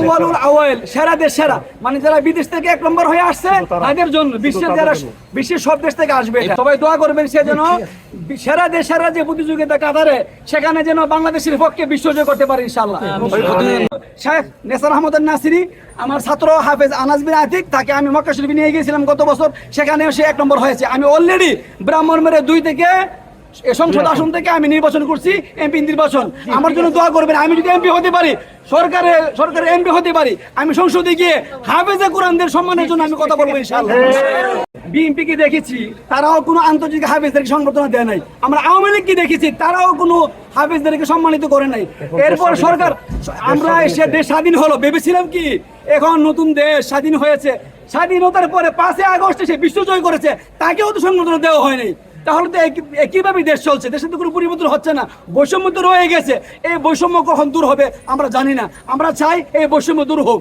আউয়ালুল আওয়াল সেরা দেশ সেরা। মানে যারা বিদেশ থেকে এক নম্বর হয়ে আসছে তাদের জন্য বিশ্বের যারা বিশ্বের সব দেশ থেকে আসবে সবাই দোয়া করবেন সে যেন সেরা দেশ সেরা যে প্রতিযোগিতা কাতারে সেখানে যেন বাংলাদেশের পক্ষে বিশ্বজয় করতে পারে ইনশাআল্লাহ। শেখ নেসার আহমদ নাসিরি আমার ছাত্র হাফেজ আনাস বিন আতিক তাকে আমি মক্কা শরীফে নিয়ে গিয়েছিলাম গত বছর সেখানে সে এক নম্বর হয়েছে। আমি অলরেডি ব্রাহ্মণ মেরে দুই থেকে সংসদ আসন থেকে আমি নির্বাচন করছি এমপি নির্বাচন। আমার জন্য দোয়া করবেন আমি যদি এমপি হতে পারি সরকারে সরকারের এমপি হতে পারি আমি সংসদে গিয়ে হাফেজে কোরআনদের সম্মানের জন্য আমি কথা বলব ইনশাআল্লাহ। বিএনপি কে দেখেছি তারাও কোনো আন্তর্জাতিক হাফেজদেরকে সংবর্ধনা দেয় নাই। আমরা আওয়ামী লীগকে দেখেছি তারাও কোনো হাফেজদেরকে সম্মানিত করে নাই। এরপর সরকার আমরা এসে দেশ স্বাধীন হলো ভেবেছিলাম কি এখন নতুন দেশ স্বাধীন হয়েছে। স্বাধীনতার পরে পাঁচই আগস্টে সে বিশ্বজয় করেছে তাকেও তো সংবর্ধনা দেওয়া হয়নি। তাহলে তো একইভাবে দেশ চলছে। দেশে তো কোনো পরিবর্তন হচ্ছে না। বৈষম্য তো রয়ে গেছে। এই বৈষম্য কখন দূর হবে আমরা জানি না। আমরা চাই এই বৈষম্য দূর হোক।